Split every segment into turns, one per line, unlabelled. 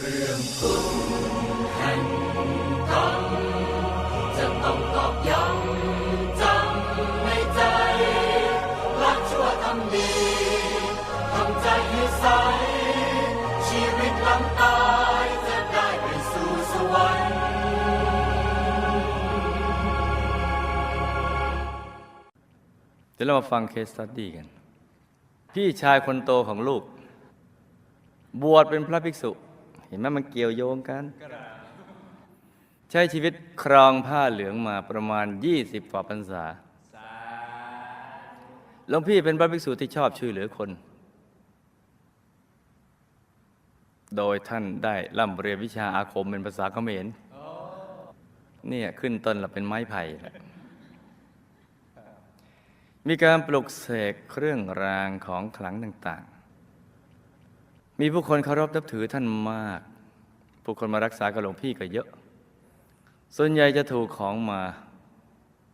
เรื่องคุณเห็นทำจะต้องตอกย้ำจำในใจรักชั่วทำดีทำใจให้ใส ชีวิตหลังตายจะได้ไปสู่สวรรค์
เดี๋ยวเรามาฟังเคสตัดดี้กัน พี่ชายคนโตของลูก บวชเป็นพระภิกษุ เห็นไหมมันเกี่ยวโยงกัน ใช้ชีวิตครองผ้าเหลืองมาประมาณ 20กว่าพรรษาหลวงพี่เป็นพระภิกษุที่ชอบช่วยเหลือคน โดยท่านได้ร่ำเรียนวิชาอาคมเป็นภาษาเขมรเนี่ยขึ้นต้นละเป็นไม้ไผ่มีการปลุกเสกเครื่องรางของขลังต่าง มีผู้คนเคารพนับถือท่านมาก ผู้คนมารักษากับหลวงพี่ก็เยอะ ส่วนใหญ่จะถูกของมา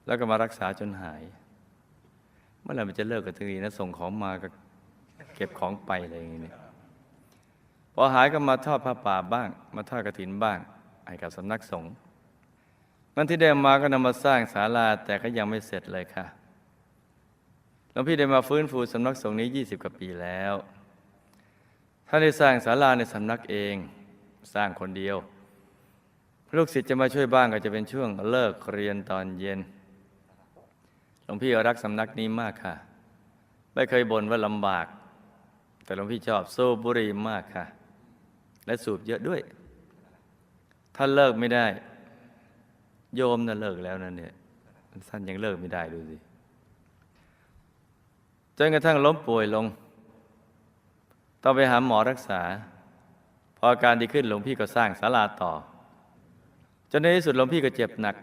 แล้วก็มารักษาจนหาย เมื่อไหร่มันจะเลิกกันทีนะส่งของมาก็เก็บของไปอะไรอย่างนี้เนี่ยพอหายก็มาทอดผ้าป่าบ้าง มาทอดกระถินบ้างให้กับสำนักสงฆ์เงินที่ได้มาก็นำมาสร้างศาลาแต่ก็ยังไม่เสร็จเลยค่ะหลวงพี่ได้มาฟื้นฟูสำนักสงฆ์นี้ 20 กว่าปีแล้ว ท่านได้สร้างศาลาในสำนักเอง สร้างคนเดียว ลูกศิษย์จะมาช่วยบ้างก็จะเป็นช่วงเลิกเรียนตอนเย็น หลวงพี่รักสำนักนี้มากค่ะ ไม่เคยบ่นว่าลำบาก แต่หลวงพี่ชอบสูบบุหรี่มากค่ะ และสูบเยอะด้วย ท่านเลิกไม่ได้ โยมน่ะเลิกแล้วนั่นเนี่ยท่านยังเลิกไม่ได้ดูสิจนกระทั่งล้มป่วยลง ต้องไปหาหมอรักษา พออาการดีขึ้นหลวงพี่ก็สร้างศาลาต่อ จนในที่สุดหลวงพี่ก็เจ็บหนัก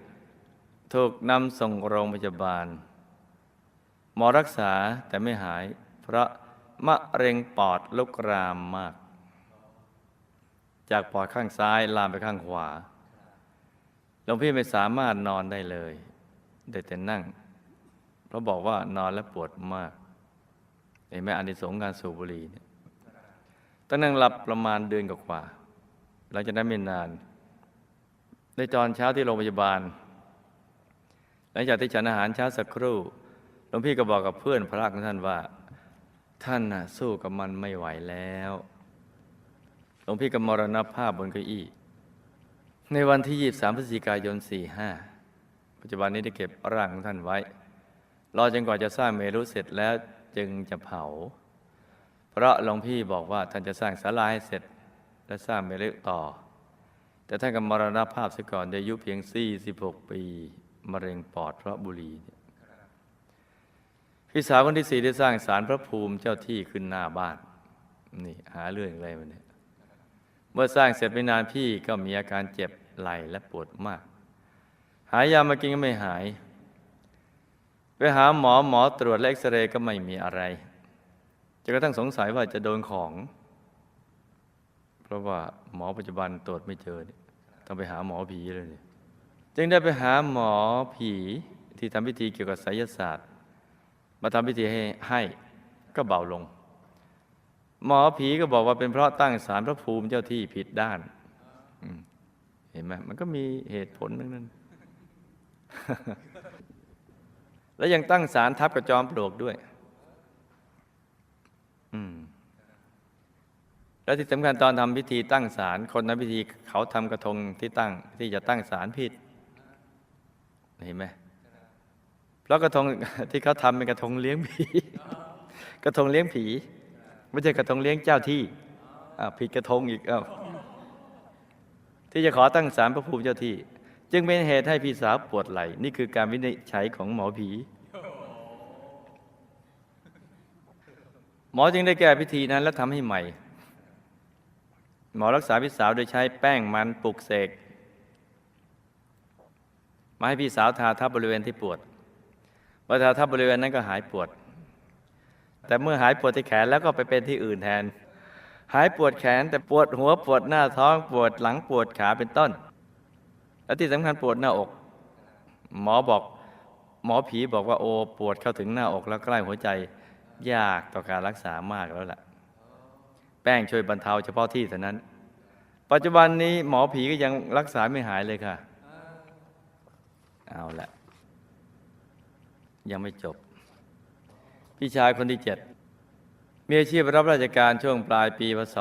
ถูกนำส่งโรงพยาบาล หมอรักษาแต่ไม่หาย เพราะมะเร็งปอดลุกรามมาก จากปอดข้างซ้ายลามไปข้างขวาหลวงพี่ไม่สามารถนอนได้เลย ได้แต่นั่ง เพราะบอกว่านอนแล้วปวดมากเห็นไหมอานิสงส์การสูบบุหรี่เนี่ย ต้องนั่งหลับประมาณเดือนกว่าหลังจากนั้นไม่นานในตอนเช้าที่โรงพยาบาล หลังจากที่ฉันอาหารเช้าสักครู่หลวงพี่ก็บอกกับเพื่อนพระของท่านว่า ท่านน่ะสู้กับมันไม่ไหวแล้วหลวงพี่ก็มรณภาพบนเก้าอี้ ในวันที่ 23พฤศจิกายน 45 ปัจจุบันนี้ได้เก็บร่างของท่านไว้ รอจนกว่าจะสร้างเมรุเสร็จแล้วจึงจะเผา เพราะหลวงพี่บอกว่าท่านจะสร้างศาลาให้เสร็จและสร้างเมรุต่อ แต่ท่านก็มรณภาพซะก่อนอายุเพียง 46 ปีมะเร็งปอดเพราะบุหรี่พี่สาวคนที่สี่ได้สร้างศาลพระภูมิเจ้าที่ขึ้นหน้าบ้านนี่หาเรื่องอะไรมันเนี่ยเมื่อสร้างเสร็จไม่นานพี่ก็มีอาการเจ็บไหล่และปวดมาก หายามากินก็ไม่หาย ไปหาหมอหมอตรวจและเอ็กซเรย์ก็ไม่มีอะไร จนกระทั่งสงสัยว่าจะโดนของ เพราะว่าหมอปัจจุบันตรวจไม่เจอต้องไปหาหมอผีเลยจึงได้ไปหาหมอผีที่ทำพิธีเกี่ยวกับไสยศาสตร์ มาทำพิธีให้ให้ก็เบาลง หมอผีก็บอกว่าเป็นเพราะตั้งสารพระภูมิเจ้าที่ผิดด้านเห็นไหมมันก็มีเหตุผลทั้งนั้นแล้วยังตั้งสารทับกับจอมปลวกด้วย แล้วที่สำคัญตอนทำพิธีตั้งศาลคนทำพิธีเขาทำกระทงที่ตั้งที่จะตั้งศาลผิดเห็นไหมเพราะกระทงที่เขาทำเป็นกระทงเลี้ยงผี กระทงเลี้ยงผี ไม่ใช่กระทงเลี้ยงเจ้าที่ผิดกระทงอีกอ้าที่จะขอตั้งศาลพระภูมิเจ้าที่ จึงเป็นเหตุให้พี่สาวปวดไหล่นี่คือการวินิจฉัยของหมอผี มอจึงได้แก้พิธีนั้นและทำให้ใหม่ หมอรักษาพี่สาวโดยใช้แป้งมันปลุกเสกมาให้พี่สาวทาทับบริเวณที่ปวดพอทาทับบริเวณนั้นก็หายปวด แต่เมื่อหายปวดที่แขนแล้วก็ไปเป็นที่อื่นแทน หายปวดแขนแต่ปวดหัวปวดหน้าท้องปวดหลังปวดขาเป็นต้น และที่สำคัญปวดหน้าอก หมอบอก หมอผีบอกว่าโอปวดเข้าถึงหน้าอกแล้วใกล้หัวใจ ยากต่อการรักษามากแล้วล่ะ แป้งช่วยบรรเทาเฉพาะที่เท่านั้น ปัจจุบันนี้หมอผีก็ยังรักษาไม่หายเลยค่ะ เอาละยังไม่จบ พี่ชายคนที่เจ็ดมีอาชีพรับราชการช่วงปลายปีพศ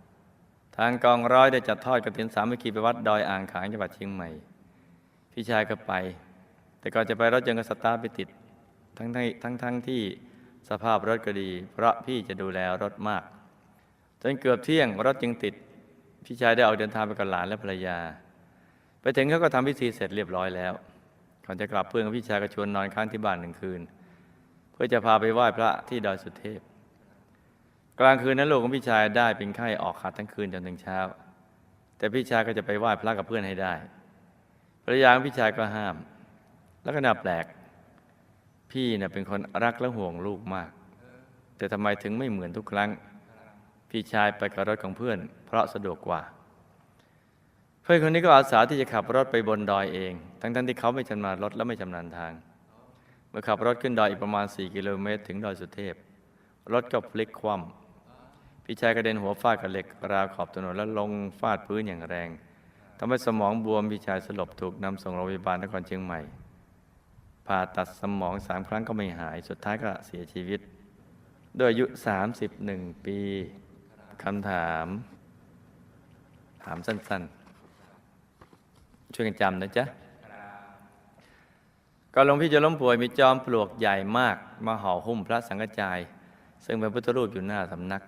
43 ทางกองร้อยได้จัดทอดกระถินสามัคคีไปวัดดอยอ่างขางจังหวัดเชียงใหม่ พี่ชายก็ไป แต่ก่อนจะไปรถยนต์ก็สตาร์ทไปติด ทั้งทั้งทั้งทั้งที่ สภาพรถก็ดี เพราะพี่จะดูแลรถมาก จนเกือบเที่ยงรถจึงติด พี่ชายได้ออกเดินทางไปกับหลานและภรรยา ไปถึงเขาก็ทำพิธีเสร็จเรียบร้อยแล้วก่อนจะกลับเพื่อนกับพี่ชายก็ชวนนอนค้างที่บ้านหนึ่งคืน เพื่อจะพาไปไหว้พระที่ดอยสุเทพ กลางคืนนั้นลูกของพี่ชายได้เป็นไข้ออกขาดทั้งคืนจนถึงเช้า แต่พี่ชายก็จะไปไหว้พระกับเพื่อนให้ได้ภรรยาของพี่ชายก็ห้าม แล้วก็น่าแปลก พี่เน่ยเป็นคนรักและห่วงลูกมาก แต่ทำไมถึงไม่เหมือนทุกครั้ง พี่ชายไปกับรถของเพื่อน เพราะสะดวกกว่า เพื่อนคนนี้ก็อาสาที่จะขับรถไปบนดอยเอง ทั้งๆที่เขาไม่ชำนาญรถและไม่ชำนาญทาง เมื่อขับรถขึ้นดอยอีกประมาณ 4 กิโลเมตร ถึงดอยสุเทพ รถก็พลิกคว่ำพี่ชายกระเด็นหัวฟาดกับเหล็กราวขอบถนนแล้วลงฟาดพื้นอย่างแรงทำให้สมองบวมพี่ชายสลบถูกนำส่งโรงพยาบาลนครเชียงใหม่ ผ่าตัดสมองสามครั้งก็ไม่หาย สุดท้ายก็เสียชีวิตด้วยอายุ 31 ปีคำถาม ถามสั้น ๆ ช่วยกันจำนะจ๊ะก่อนหลวงพี่จะล้มป่วยมีจอมปลวกใหญ่มาก มาห่อหุ้มพระสังฆจาย ซึ่งเป็นพุทธรูปอยู่หน้าสำนัก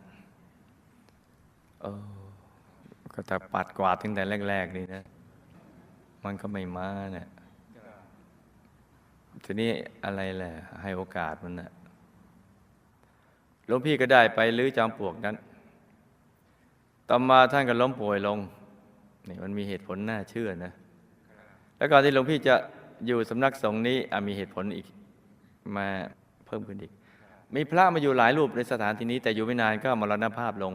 เออก็แต่ปัดกวาดตั้งแต่แรก ๆ นี่นะ มันก็ไม่มาเนี่ย ทีนี้อะไรแหละให้โอกาสมันนะหลวงพี่ก็ได้ไปลื้อจอมปลวกนั้นต่อมาท่านก็ล้มป่วยลงนี่มันมีเหตุผลน่าเชื่อนะ แล้วก่อนที่หลวงพี่จะอยู่สำนักสงฆ์นี้มีเหตุผลอีกมาเพิ่มขึ้นอีก มีพระมาอยู่หลายรูปในสถานที่นี้ แต่อยู่ไม่นานก็มรณภาพลง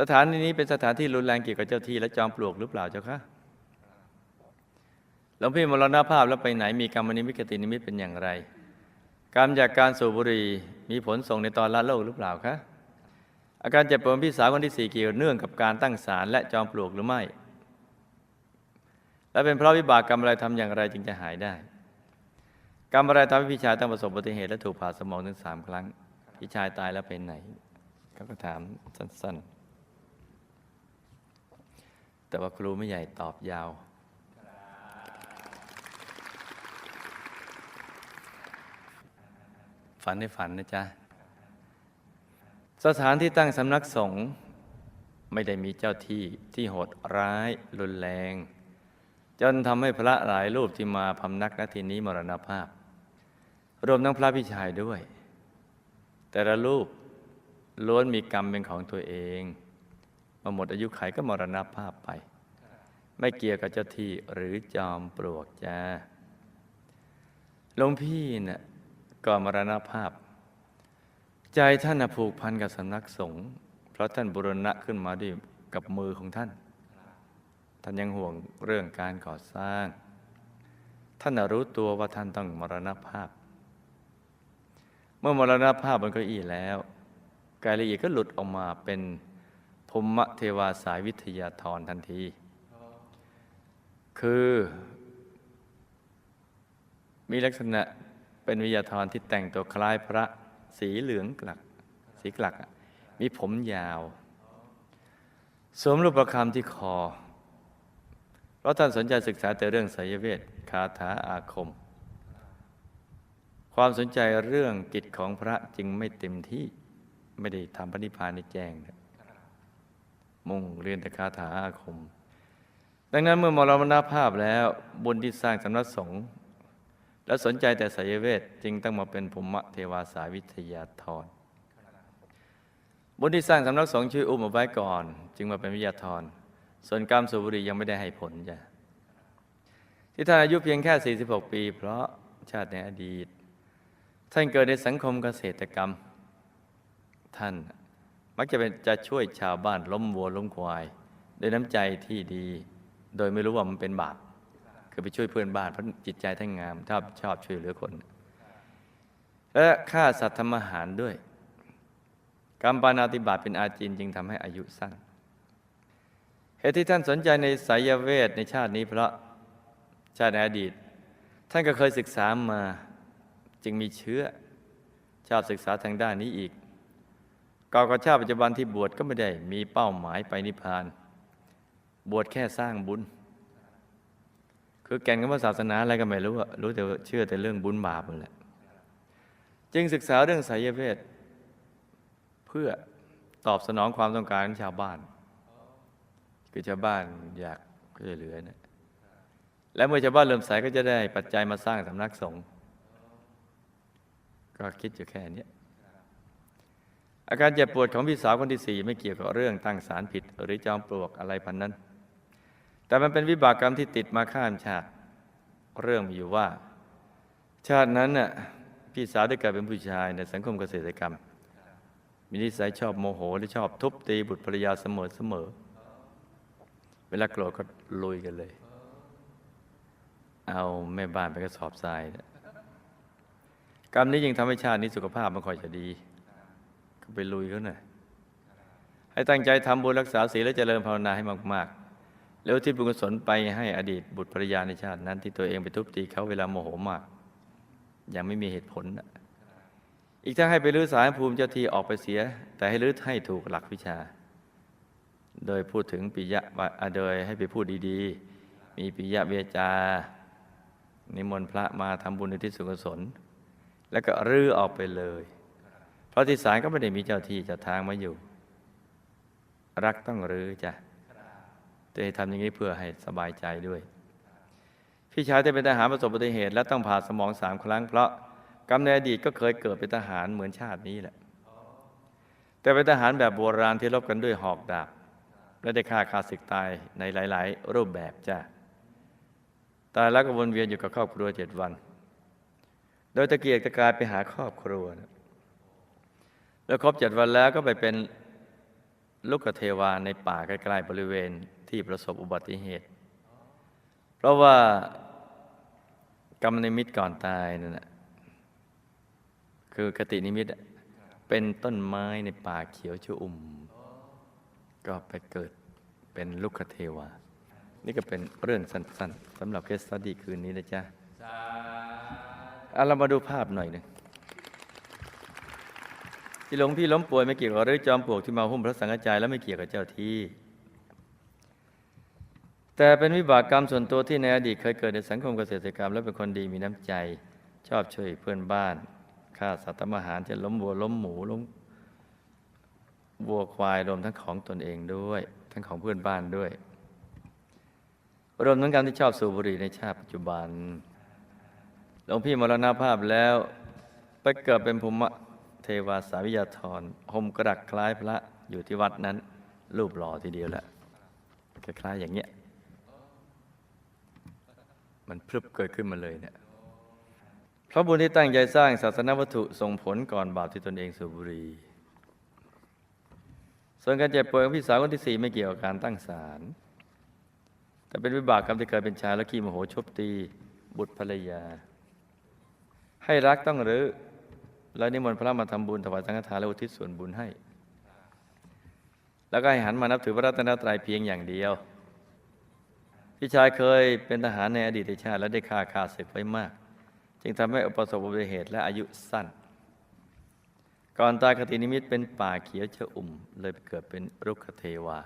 สถานที่นี้เป็นสถานที่รุนแรงเกี่ยวกับเจ้าที่และจอมปลวกหรือเปล่าเจ้าคะ หลวงพี่มรณภาพแล้วไปไหนมีกรรมนิมิตกตินิมิตเป็นอย่างไร กรรมจากการสูบบุหรี่มีผลส่งในตอนละโลกหรือเปล่าคะอาการเจ็บปวดพี่สาวคนที่สี่เกี่ยวเนื่องกับการตั้งศาลและจอมปลวกหรือไม่ และเป็นเพราะวิบากกรรมอะไรทำอย่างไรจึงจะหายได้ กรรมอะไรทำให้พี่ชายต้องประสบอุบัติเหตุและถูกผ่าสมองถึงสามครั้ง พี่ชายตายแล้วเป็นไหนเขาก็ถามสั้น ๆ แต่ว่าครูไม่ใหญ่ตอบยาว ฝันให้ฝันนะจ๊ะ สถานที่ตั้งสำนักสงฆ์ไม่ได้มีเจ้าที่ที่โหดร้ายรุนแรง จนทำให้พระหลายรูปที่มาพำนักณที่นี้มรณภาพ รวมทั้งพระพิชัยด้วย แต่ละรูปล้วนมีกรรมเป็นของตัวเองมาหมดอายุไขก็มรณภาพไป ไม่เกี่ยวกับเจ้าที่หรือจอมปลวกจ้าหลวงพี่น่ะ ก็มรณภาพ ใจท่านผูกพันกับสำนักสงฆ์เพราะท่านบุรณะขึ้นมาด้วยกับมือของท่าน ท่านยังห่วงเรื่องการก่อสร้าง ท่านรู้ตัวว่าท่านต้องมรณภาพ เมื่อมรณภาพบนเก้าอี้แล้วกายละเอียดก็หลุดออกมาเป็นภมมเทวาสายวิทยาธรทันที คือ มีลักษณะ เป็นวิทยาธรที่แต่งตัวคล้ายพระสีเหลืองกลัก สีกลัก มีผมยาวสวมรูปประคำที่คอ เพราะท่านสนใจศึกษาแต่เรื่องไสยเวทคาถาอาคม ความสนใจเรื่องกิจของพระจึงไม่เต็มที่ไม่ได้ทำปณิพานในแจ้ง มุ่งเรียนแต่คาถาอาคม ดังนั้นเมื่อมรณภาพแล้วบุญที่สร้างสำนักสงฆ์ และสนใจแต่สายเวทจึงต้องมาเป็นภูมิเทวาสายวิทยาธรบุญที่สร้างสำนักสงฆ์ชื่ออุ้มเอาไว้ก่อน จึงมาเป็นวิทยาธรส่วนกรรมสุบุรียังไม่ได้ให้ผลจ้ะที่ท่านอายุเพียงแค่ 46 ปี เพราะชาติในอดีต ท่านเกิดในสังคมเกษตรกรรม ท่านมักจะเป็นจะช่วยชาวบ้านล้มวัวล้มควาย ด้วยน้ำใจที่ดี โดยไม่รู้ว่ามันเป็นบาป คือไปช่วยเพื่อนบ้านเพราะจิตใจท่านงามชอบชอบช่วยเหลือคน และฆ่าสัตว์ทำอาหารด้วยกรรมปานาติบาตเป็นอาจินจึงทำให้อายุสั้นเหตุที่ท่านสนใจในสายเวทในชาตินี้เพราะชาติในอดีต ท่านก็เคยศึกษามาจึงมีเชื้อ ชอบศึกษาทางด้านนี้อีกก่อกชาติปัจจุบันที่บวชก็ไม่ได้มีเป้าหมายไปนิพพาน บวชแค่สร้างบุญ คือแก่นของศาสนาอะไรก็ไม่รู้อะรู้แต่ว่าเชื่อแต่เรื่องบุญบาปนั่นแหละจึงศึกษาเรื่องไสยเวทเพื่อตอบสนองความต้องการของชาวบ้าน คือชาวบ้านอยากช่วยเหลือนะและเมื่อชาวบ้านเริ่มใสก็จะได้ปัจจัยมาสร้างสำนักสงฆ์ก็คิดอยู่แค่นี้อาการเจ็บปวดของพี่สาวคนที่สี่ไม่เกี่ยวกับเรื่องตั้งสารผิด หรือจอมปลวกอะไรพันนั้น แต่มันเป็นวิบากกรรมที่ติดมาข้ามชาติ เรื่องมีอยู่ว่า ชาตินั้นน่ะพี่สาวได้เกิดเป็นผู้ชายในสังคมเกษตรกรรม มีนิสัยชอบโมโหและชอบทุบตีบุตรภรรยาเสมอเสมอ เวลาโกรธก็ลุยกันเลย เอาแม่บ้านไปกระสอบทรายนะกรรมนี้ยังทำให้ชาตินี้สุขภาพไม่ค่อยจะดี ก็ไปลุยเขาหน่อยให้ตั้งใจทำบุญรักษาศีลและเจริญภาวนาให้มากๆ แล้วที่บุญกุศลไปให้อดีตบุตรภรรยาในชาตินั้น ที่ตัวเองไปทุบตีเขาเวลาโมโหมาก ยังไม่มีเหตุผล อีกทั้งให้ไปรื้อสารภูมิเจ้าที่ออกไปเสีย แต่ให้รื้อให้ถูกหลักวิชา โดยพูดถึงปิยะวะอะโดยให้ไปพูดดีๆ มีปิยะเวจา นิมนต์พระมาทำบุญในที่สุขสนแล้วก็รื้อออกไปเลย เพราะที่ศาลก็ไม่ได้มีเจ้าที่เจ้าทางมาอยู่ รักต้องรื้อจ้ะ จะให้ทำอย่างนี้เพื่อให้สบายใจด้วย พี่ชายที่เป็นทหารประสบอุบัติเหตุ และต้องผ่าสมองสามครั้ง เพราะกรรมในอดีตก็เคยเกิดเป็นทหารเหมือนชาตินี้แหละ แต่เป็นทหารแบบโบราณที่รบกันด้วยหอกดาบ และได้ฆ่าคาศึกตายในหลาย ๆ รูปแบบจ้ะตายแล้วก็วนเวียนอยู่กับครอบครัวเจ็ดวัน โดยตะเกียกตะกายไปหาครอบครัวนะแล้วครบเจ็ดวันแล้วก็ไปเป็น ลูกเทวาในป่าใกล้ๆบริเวณที่ประสบอุบัติเหตุ เพราะว่ากรรมนิมิตก่อนตายนั่นแหละคือกตินิมิตเป็นต้นไม้ในป่าเขียวชอุ่ม ก็ไปเกิดเป็นลูกเทวา นี่ก็เป็นเรื่องสั้นๆสำหรับเคสสตดี้คืนนี้นะจ๊ะเอาเรามาดูภาพหน่อยหนึ่ง ที่หลวงพี่ล้มป่วยไม่เกี่ยวกับเรื่องจอมปลวกที่มาหุ้มพระสังฆจายแล้วไม่เกี่ยวกับเจ้าที่ แต่เป็นวิบากกรรมส่วนตัวที่ในอดีตเคยเกิดในสังคมเกษตรกรรม และเป็นคนดีมีน้ำใจ ชอบช่วยเพื่อนบ้านฆ่าสัตว์ทำอาหารจะล้มวัวล้มหมูล้มวัวควายรวมทั้งของตนเองด้วย ทั้งของเพื่อนบ้านด้วยรวมทั้งการที่ชอบสูบบุหรี่ในชาติปัจจุบันหลวงพี่มรณภาพแล้วไปเกิดเป็นภูมิ ทวาสาวิยาธรห่มกระดักคล้ายพระอยู่ที่วัดนั้น รูปหล่อทีเดียวแหละคล้ายๆอย่างเงี้ย มันพรึบเกิดขึ้นมาเลยเนี่ยพระบุญที่ตั้งใจสร้างศาสนวัตถุส่งผลก่อนบาปที่ตนเองสูบบุหรี่ส่วนการเจ็บป่วยของพี่สาวคนที่สี่ไม่เกี่ยวกับการตั้งศาลแต่เป็นวิบากกรรมที่เกิดเป็นชายแล้วขี้โมโหชบตี บุตรภรรยา ให้รักต้องรื้อ แล้วนิมนต์พระมาทำบุญถวายสังฆทานและอุทิศส่วนบุญให้ แล้วก็ให้หันมานับถือพระรัตนตรัยเพียงอย่างเดียว พี่ชายเคยเป็นทหารในอดีตชาติ และได้ฆ่าขาศึกไว้มาก จึงทำให้ประสบอุบัติเหตุและอายุสั้น ก่อนตายคตินิมิตเป็นป่าเขียวชอุ่ม เลยเกิดเป็นรุกขเทวา